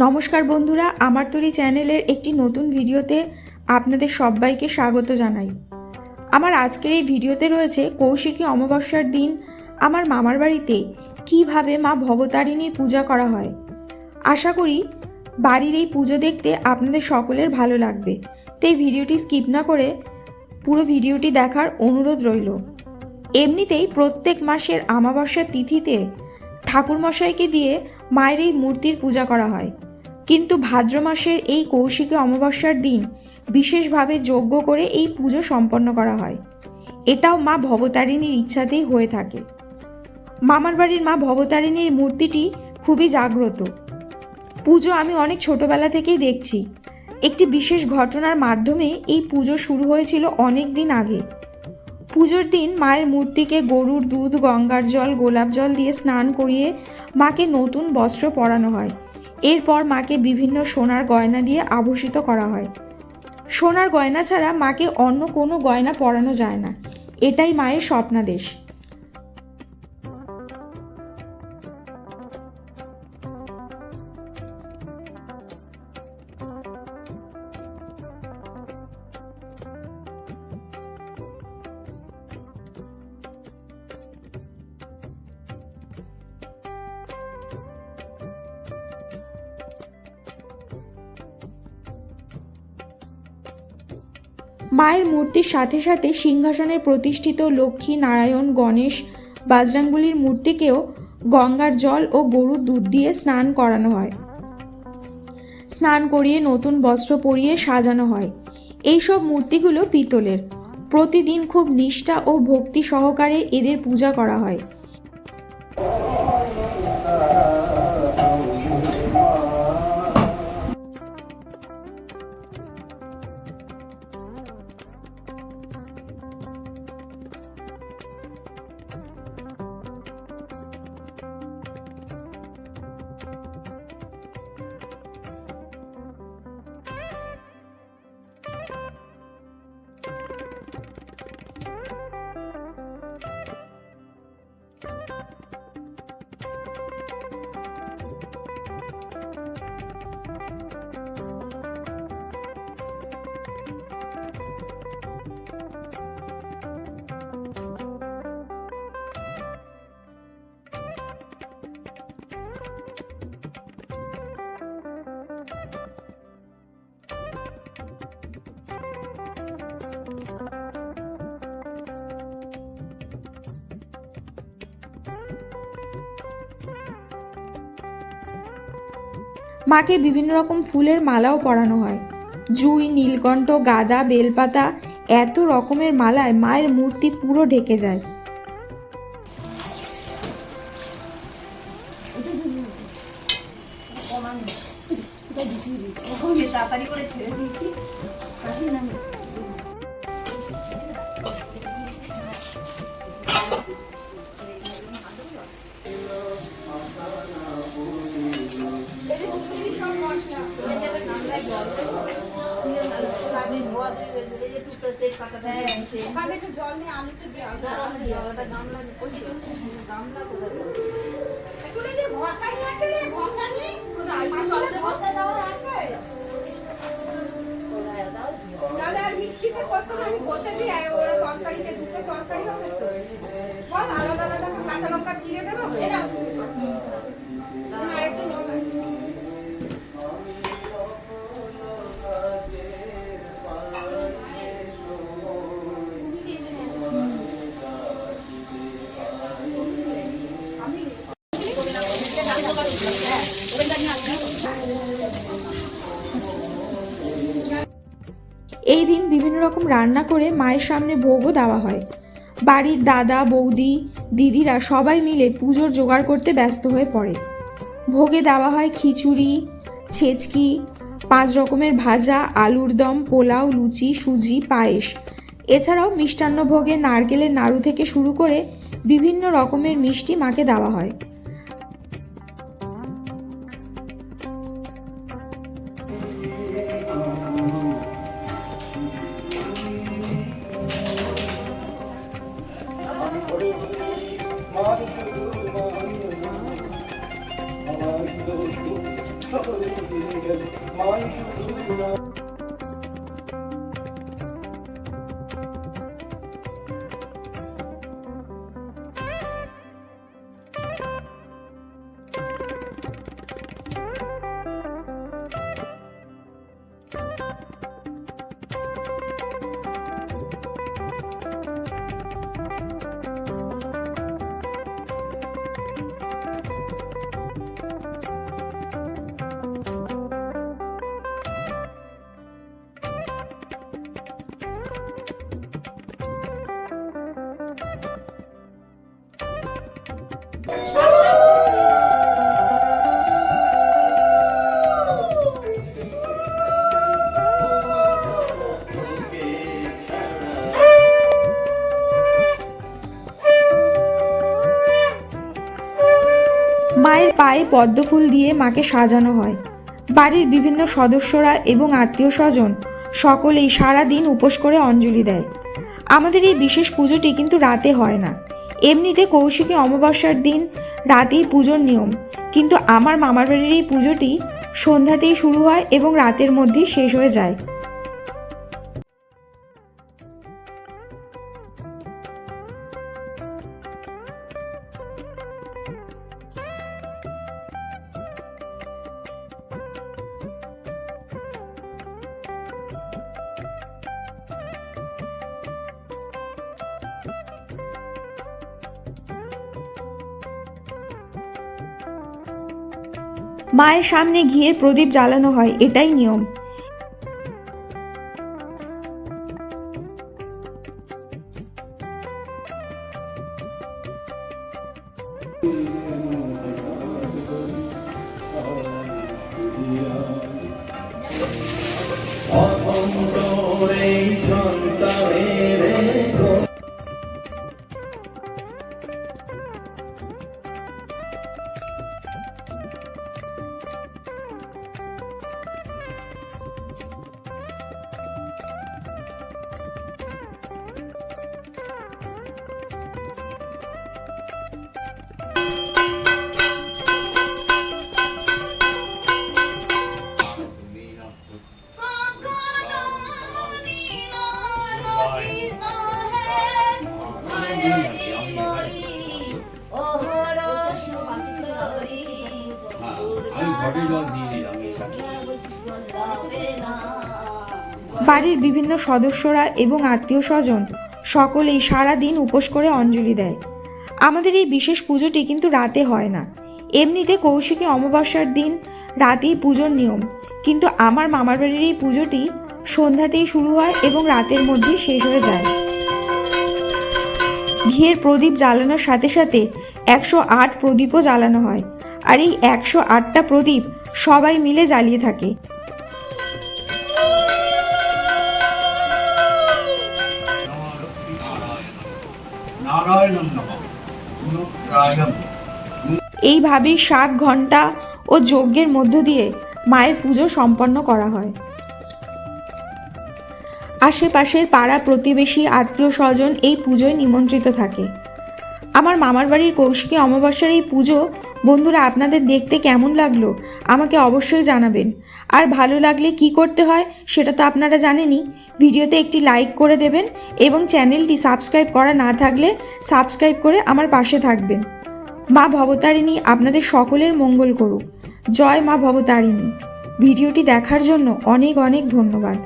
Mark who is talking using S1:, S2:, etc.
S1: নমস্কার বন্ধুরা আমার তৈরি চ্যানেলের একটি নতুন ভিডিওতে আপনাদের সবাইকে স্বাগত জানাই। আমার আজকের এই ভিডিওতে রয়েছে কৌশিকী অমাবস্যার দিন আমার মামার বাড়িতে কীভাবে মা ভবতারিণীর পূজা করা হয়। আশা করি বাড়ির এই পুজো দেখতে আপনাদের সকলের ভালো লাগবে। তাই ভিডিওটি স্কিপ না করে পুরো ভিডিওটি দেখার অনুরোধ রইল। এমনিতেই প্রত্যেক মাসের আমাবস্যার তিথিতে ঠাকুরমশাইকে দিয়ে মায়ের এই মূর্তির পূজা করা হয়। কিন্তু ভাদ্র মাসের এই কৌশিকী অমাবস্যার দিন বিশেষভাবে যজ্ঞ করে এই পুজো সম্পন্ন করা হয়। এটাও মা ভবতারিণীর ইচ্ছাতেই হয়ে থাকে। মামার বাড়ির মা ভবতারিণীর মূর্তিটি খুবই জাগ্রত। পুজো আমি অনেক ছোটবেলা থেকেই দেখছি। একটি বিশেষ ঘটনার মাধ্যমে এই পুজো শুরু হয়েছিল অনেক দিন আগে। পুজোর দিন মায়ের মূর্তিকে গরুর দুধ, গঙ্গার জল, গোলাপ জল দিয়ে স্নান করিয়ে মাকে নতুন বস্ত্র পরানো হয়। এরপর মাকে বিভিন্ন সোনার গয়না দিয়ে আভূষিত করা হয়। সোনার গয়না ছাড়া মাকে অন্য কোনো গয়না পরানো যায় না। এটাই মায়ের স্বপ্নাদেশ। মায়ের মূর্তির সাথে সাথে সিংহাসনে প্রতিষ্ঠিত লক্ষ্মী নারায়ণ, গণেশ বাজরাঙ্গুলির মূর্তিকেও গঙ্গার জল ও গরুর দুধ দিয়ে স্নান করানো হয়। স্নান করিয়ে নতুন বস্ত্র পরিয়ে সাজানো হয়। এইসব মূর্তিগুলো পিতলের। প্রতিদিন খুব নিষ্ঠা ও ভক্তি সহকারে এদের পূজা করা হয়। মাকে বিভিন্ন রকম ফুলের মালাও পরানো হয়। জুই, নীলকণ্ঠ, গাদা, বেলপাতা, এত রকমের মালায় মায়ের মূর্তি পুরো ঢেকে যায়।
S2: তাড়াতাড়ি করে ছেড়ে দিয়েছি
S3: তাহলে আর মিক্সিতে কত আমি বসে আর ওরা
S1: এই দিন বিভিন্ন রকম রান্না করে মায়ের সামনে ভোগও দেওয়া হয়। বাড়ির দাদা, বৌদি, দিদিরা সবাই মিলে পুজোর জোগাড় করতে ব্যস্ত হয়ে পড়ে। ভোগে দেওয়া হয় খিচুড়ি, ছেচকি, পাঁচ রকমের ভাজা, আলুর দম, পোলাও, লুচি, সুজি, পায়েস। এছাড়াও মিষ্টান্ন ভোগে নারকেলের নাড়ু থেকে শুরু করে বিভিন্ন রকমের মিষ্টি মাকে দেওয়া হয়। মায়ের পায়ে পদ্মফুল দিয়ে মাকে সাজানো হয়। বাড়ির বিভিন্ন সদস্যরা এবং আত্মীয় স্বজন সকলেই সারা দিন উপোস করে অঞ্জলি দেয়। আমাদের এই বিশেষ পুজোটি কিন্তু রাতে হয় না। এমনিতে কৌশিকী অমাবস্যার দিন রাতেই পুজোর নিয়ম। কিন্তু আমার মামার বাড়ির এই পুজোটি সন্ধ্যাতেই শুরু হয় এবং রাতের মধ্যেই শেষ হয়ে যায়। মায়ের সামনে ঘিয়ের প্রদীপ জ্বালানো হয় এটাই নিয়ম। বাড়ির বিভিন্ন সদস্যরা এবং আত্মীয় স্বজন সকলেই সারা দিন উপোস করে অঞ্জলি দেয়। আমাদের এই বিশেষ পুজোটি কিন্তু রাতে হয় না। এমনিতে কৌশিকী অমাবস্যার দিন রাতেই পুজোর নিয়ম। কিন্তু আমার মামার বাড়ির এই পুজোটি সন্ধ্যাতেই শুরু হয় এবং রাতের মধ্যেই শেষ হয়ে যায়। ঘিয়ের প্রদীপ জ্বালানোর সাথে সাথে একশো আট প্রদীপও জ্বালানো হয়। আর এই একশো আটটা প্রদীপ সবাই মিলে জ্বালিয়ে থাকে। এইভাবেই সাত ঘণ্টা ও যজ্ঞের মধ্য দিয়ে মায়ের পুজো সম্পন্ন করা হয়। আশেপাশের পাড়া প্রতিবেশী আত্মীয় স্বজন এই পুজোয় নিমন্ত্রিত থাকে। আমার মামার বাড়ির কৌশিকী অমাবস্যার এই পুজো, বন্ধুরা আপনাদের দেখতে কেমন লাগল আমাকে অবশ্যই জানাবেন। আর ভালো লাগলে কি করতে হয় সেটা তো আপনারা জানেনই, ভিডিওতে একটি লাইক করে দেবেন এবং চ্যানেলটি সাবস্ক্রাইব করা না থাকলে সাবস্ক্রাইব করে আমার পাশে থাকবেন। মা ভবতারিণী আপনাদের সকলের মঙ্গল করুক। জয় মা ভবতারিণী। ভিডিওটি দেখার জন্য অনেক অনেক ধন্যবাদ।